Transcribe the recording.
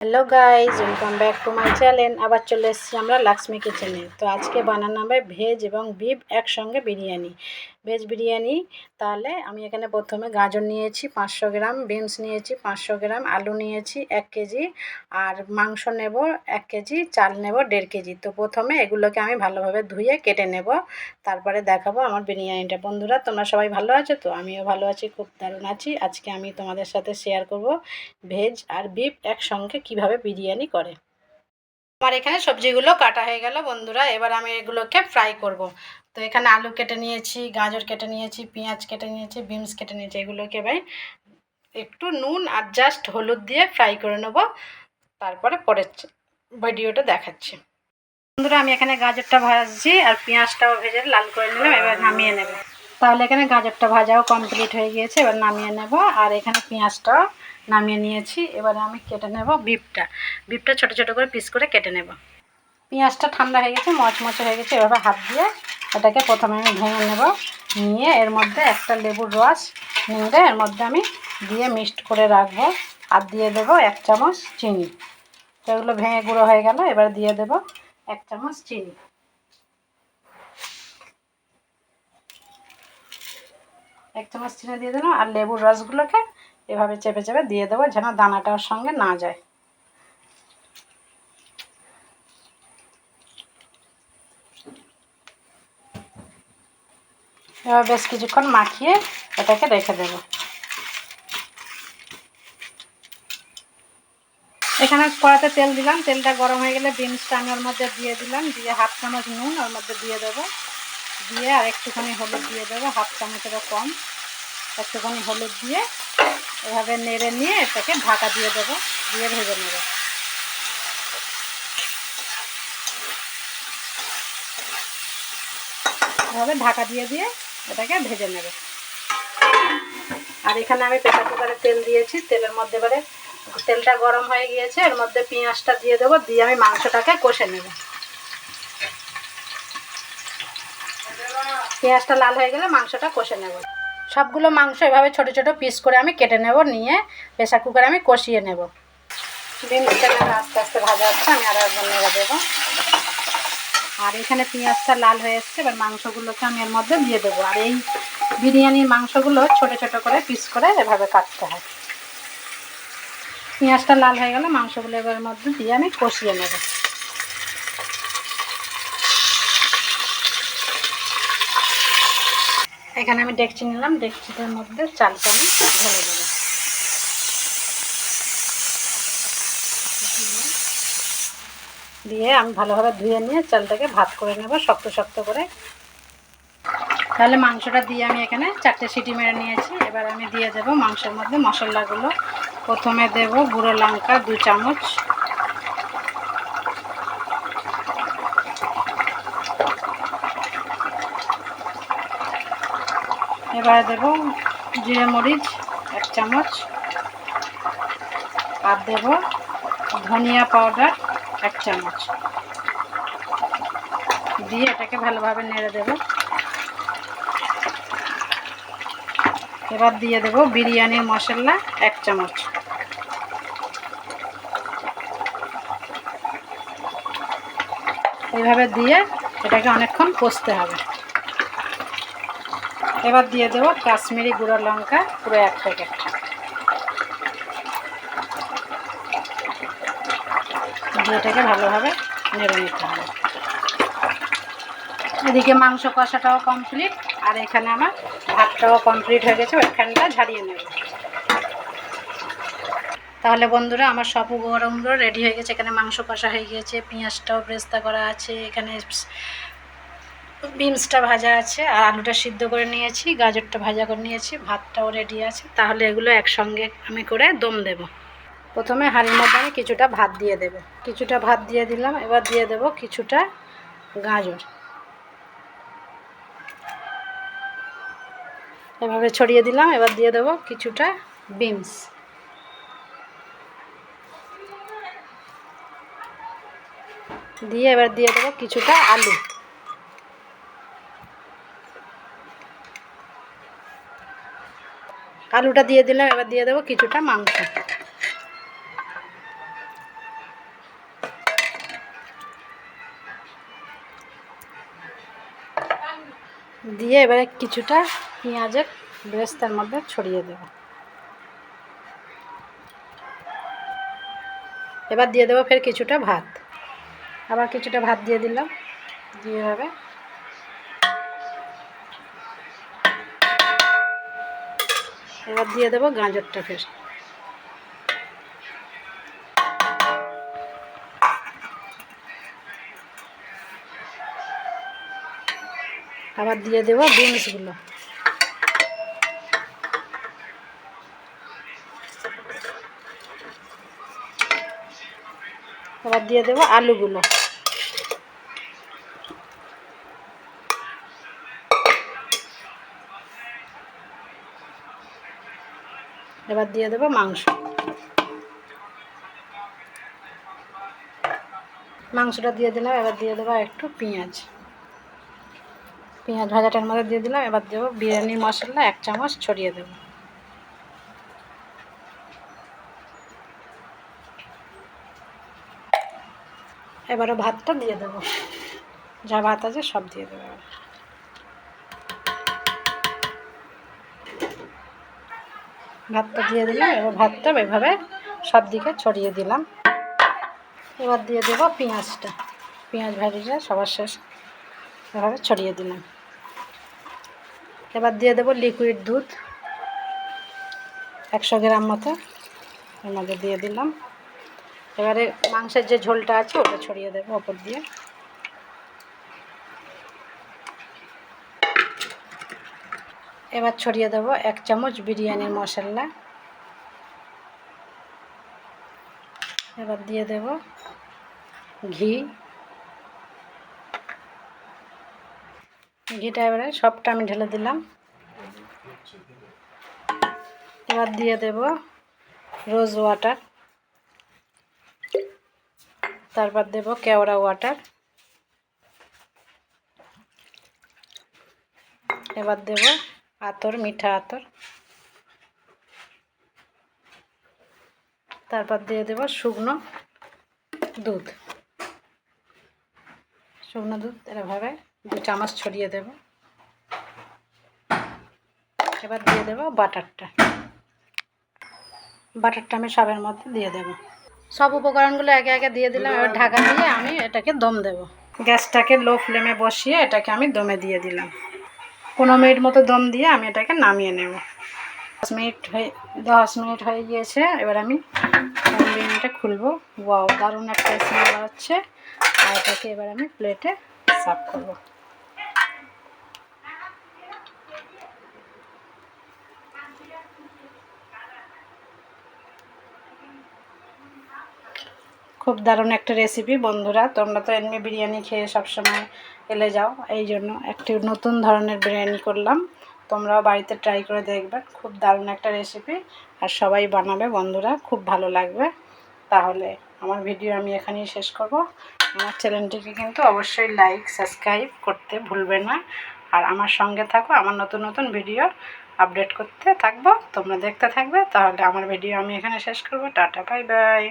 Hello guys welcome back to my channel আবার চলে এসেছি আমরা লাক্সমি কিচেনে তো আজকে বানানো হবে ভেজ এবং বিফ একসঙ্গে বিরিয়ানি। ভেজ বিরিয়ানি, তাহলে আমি এখানে প্রথমে গাজর নিয়েছি, পাঁচশো গ্রাম, বিনস নিয়েছি, পাঁচশো গ্রাম, আলু নিয়েছি, এক কেজি, আর মাংস নেব এক কেজি, চাল নেব দেড় কেজি। তো প্রথমে এগুলোকে আমি ভালোভাবে ধুয়ে কেটে নেব, তারপরে দেখাবো আমার বিরিয়ানিটা। বন্ধুরা, তোমরা সবাই ভালো আছো তো? আমিও ভালো আছি, খুব দারুণ আছি। আজকে আমি তোমাদের সাথে শেয়ার করব ভেজ আর বিফ একসঙ্গে কীভাবে বিরিয়ানি করে। আমার এখানে সবজিগুলো কাটা হয়ে গেল বন্ধুরা, এবার আমি এগুলোকে ফ্রাই করব। তো এখানে আলু কেটে নিয়েছি, গাজর কেটে নিয়েছি, পেঁয়াজ কেটে নিয়েছি, বিনস কেটে নিয়েছি, এগুলোকে এবার একটু নুন আর জাস্ট হলুদ দিয়ে ফ্রাই করে নেব। তারপরে পরের ভিডিওটা দেখাচ্ছি। বন্ধুরা, আমি এখানে গাজরটা ভাজছি আর পেঁয়াজটাও ভেজে লাল করে নিলাম, এবার নামিয়ে নেব। তাহলে এখানে গাজরটা ভাজাও কমপ্লিট হয়ে গিয়েছে, এবার নামিয়ে নেব আর এখানে পেঁয়াজটাও নামিয়ে নিয়েছি। এবারে আমি কেটে নেব বিপটা বিপটা ছোট ছোট করে পিস করে কেটে নেব। পেঁয়াজটা ঠান্ডা হয়ে গেছে, মচমচে হয়ে গেছে, এভাবে হাত দিয়ে এটাকে প্রথমে আমি ভেঙে নেব। নিয়ে এর মধ্যে একটা লেবুর রস নিয়ে এর মধ্যে আমি দিয়ে মিক্সড করে রাখব আর দিয়ে দেব এক চামচ চিনি। তো এগুলো ভেঙে গুঁড়ো হয়ে গেল, এবার দিয়ে দেব এক চামচ চিনি। এক চামচ চিনি দিয়ে দিলাম আর লেবুর রসগুলোকে এভাবে চেপে চেপে দিয়ে দেবো যেন দানাটার সঙ্গে না যায়। এবার বেশ কিছুক্ষণ মাখিয়ে এটাকে রেখে দেব। এখানে কড়াতে তেল দিলাম। তেলটা গরম হয়ে গেলে বিনসটা আমি ওর মধ্যে দিয়ে দিলাম। দিয়ে হাফ চামচ নুন ওর মধ্যে দিয়ে দেবো। দিয়ে আর একটুখানি হলুদ দিয়ে দেবো। হাফ চামচেরও কম। একটুখানি হলুদ দিয়ে এভাবে নেড়ে নিয়ে এটাকে ঢাকা দিয়ে দেবো। দিয়ে ভেজে নেব। এভাবে ঢাকা দিয়ে দিয়ে এটাকে ভেজে নেবে। আর এখানে আমি প্রেসার কুকারে তেল দিয়েছি, তেলের মধ্যে এবারে তেলটা গরম হয়ে গিয়েছে, এর মধ্যে পেঁয়াজটা দিয়ে দেবো, দিয়ে আমি মাংসটাকে কষে নেব। পেঁয়াজটা লাল হয়ে গেলে মাংসটা কষে নেব। সবগুলো মাংস এভাবে ছোট ছোট পিস করে আমি কেটে নেব, নিয়ে প্রেসার কুকারে আমি কষিয়ে নেব। ডিমটা আস্তে আস্তে ভাজা হচ্ছে, আমি আরও একবার নেড়ে দেবো। আর এখানে পেঁয়াজটা লাল হয়ে এসছে, এবার মাংসগুলোকে আমি এর মধ্যে দিয়ে দেবো। আর এই বিরিয়ানির মাংসগুলো ছোট ছোট করে পিস করে এভাবে কাটতে হয়। পেঁয়াজটা লাল হয়ে গেলে মাংসগুলো এবার মধ্যে দিয়ে আমি কষিয়ে নেব। এখানে আমি ডেকচি নিলাম, ডেকচিটার মধ্যে চালটা আমি ঢেলে দেবো। দিয়ে আমি ভালোভাবে ধুয়ে নিয়ে চালটাকে ভাত করে নেব, শক্ত শক্ত করে। তাহলে মাংসটা দিয়ে আমি এখানে চারটে সিটি মেরে নিয়েছি। এবার আমি দিয়ে দেব মাংসের মধ্যে মশলাগুলো। প্রথমে দেব গুঁড়ো লঙ্কা দু চামচ। এবারে দেব জিরে মরিচ এক চামচ। আর দেব ধনিয়া পাউডার। এক চামচ। দিয়ে এটাকে ভালোভাবে নেড়ে দেব। এবার দিয়ে দেব বিরিয়ানির মশলা এক চামচ। এইভাবে দিয়ে এটাকে অনেকক্ষণ কষতে হবে। এবার দিয়ে দেবো কাশ্মীরি গুঁড়ো লঙ্কা পুরো এক প্যাকেট এটাকে ভালোভাবে নেড়ে নিতে হবে। এদিকে মাংস কষাটাও কমপ্লিট আর এখানে আমার ভাতটাও কমপ্লিট হয়ে গেছে, ওইখানটা ঝাড়িয়ে নেব। তাহলে বন্ধুরা, আমার সব গরমগুলো রেডি হয়ে গেছে। এখানে মাংস কষা হয়ে গিয়েছে, পেঁয়াজটাও ব্রেস্তা করা আছে, এখানে বিনসটা ভাজা আছে, আর আলুটা সিদ্ধ করে নিয়েছি, গাজরটা ভাজা করে নিয়েছি, ভাতটাও রেডি আছে। তাহলে এগুলো একসঙ্গে আমি করে দম দেব। প্রথমে হাঁড়ির মধ্যে আমি কিছুটা ভাত দিয়ে দেব। কিছুটা ভাত দিয়ে দিলাম, এবার দিয়ে দেব কিছুটা গাজর। এভাবে ছড়িয়ে দিলাম, এবার দিয়ে দেব কিছুটা বিনস। দিয়ে এবার দিয়ে দেবো কিছুটা আলু। আলুটা দিয়ে দিলাম, এবার দিয়ে দেবো কিছুটা মাংস। দিয়ে এবারে কিছুটা পেঁয়াজের বেরেস্তার মধ্যে ছড়িয়ে দেব। এবার দিয়ে দেবো ফের কিছুটা ভাত। আবার কিছুটা ভাত দিয়ে দিলাম। দিয়ে হবে। এবার দিয়ে দেবো গাজরটা ফের। আবার দিয়ে দেবো বিনসগুলো এবার দিয়ে দেবো আলুগুলো। এবার দিয়ে দেবো মাংস। মাংসটা দিয়ে দিলাম, এবার দিয়ে দেবো একটু পেঁয়াজ। পেঁয়াজ ভাজাটার মধ্যে দিয়ে দিলাম, এবার দেবো বিরিয়ানি মশলা, এক চামচ ছড়িয়ে দেবো। এবারে ভাতটা দিয়ে দেবো। যা ভাত আছে সব দিয়ে দেবো। ভাতটা দিয়ে দিলাম, এবার ভাতটা এভাবে সব দিকে ছড়িয়ে দিলাম। এবার দিয়ে দেবো পেঁয়াজটা। পেঁয়াজ ভাজিটা সবার শেষ। এভাবে ছড়িয়ে দিলাম। এবার দিয়ে দেবো লিকুইড দুধ। একশো গ্রাম মতো এর মধ্যে দিয়ে দিলাম। এবারে মাংসের যে ঝোলটা আছে ওটা ছড়িয়ে দেবো ওপর দিয়ে। এবার ছড়িয়ে দেবো এক চামচ বিরিয়ানির মশলা। এবার দিয়ে দেব ঘি। ঘিটা এবারে সবটা আমি ঢেলে দিলাম। এবার দিয়ে দেব রোজ ওয়াটার তারপর দেব কেওড়া ওয়াটার এবার দেব আতর, মিঠা আতর। তারপর দিয়ে দেব শুকনো দুধ। শুকনো দুধ এভাবে দু চামচ ছড়িয়ে দেব। এবার দিয়ে দেব বাটারটা। বাটারটা আমি সবের মধ্যে দিয়ে দেব। সব উপকরণগুলো একে একে দিয়ে দিলাম, এবার ঢাকা দিয়ে আমি এটাকে দম দেব। গ্যাসটাকে লো ফ্লেমে বসিয়ে এটাকে আমি দমে দিয়ে দিলাম। পনেরো মিনিট মতো দম দিয়ে আমি এটাকে নামিয়ে নেব। দশ মিনিট হয়ে, দশ মিনিট হয়ে গিয়েছে, এবার আমি বিরিয়ানিটা খুলবো। ওয়াও, দারুণ একটা স্মেল হচ্ছে আর এটাকে এবার আমি প্লেটে সার্ভ করব। খুব দারুণ একটা রেসিপি বন্ধুরা। তোমরা তো এমনি বিরিয়ানি খেয়ে সবসময় এলে যাও। এই জন্য একটি নতুন ধরনের বিরিয়ানি করলাম। তোমরাও বাড়িতে ট্রাই করে দেখবে। খুব দারুণ একটা রেসিপি আর সবাই বানাবে, বন্ধুরা। খুব ভালো লাগবে। তাহলে আমার ভিডিও আমি এখানেই শেষ করব। আমার চ্যানেলটিকে কিন্তু অবশ্যই লাইক সাবস্ক্রাইব করতে ভুলবে না। আর আমার সঙ্গে থাকো। আমার নতুন নতুন ভিডিও আপডেট করতে থাকব। তোমরা দেখতে থাকবে। তাহলে আমার ভিডিও আমি এখানে শেষ করব। Tata bye bye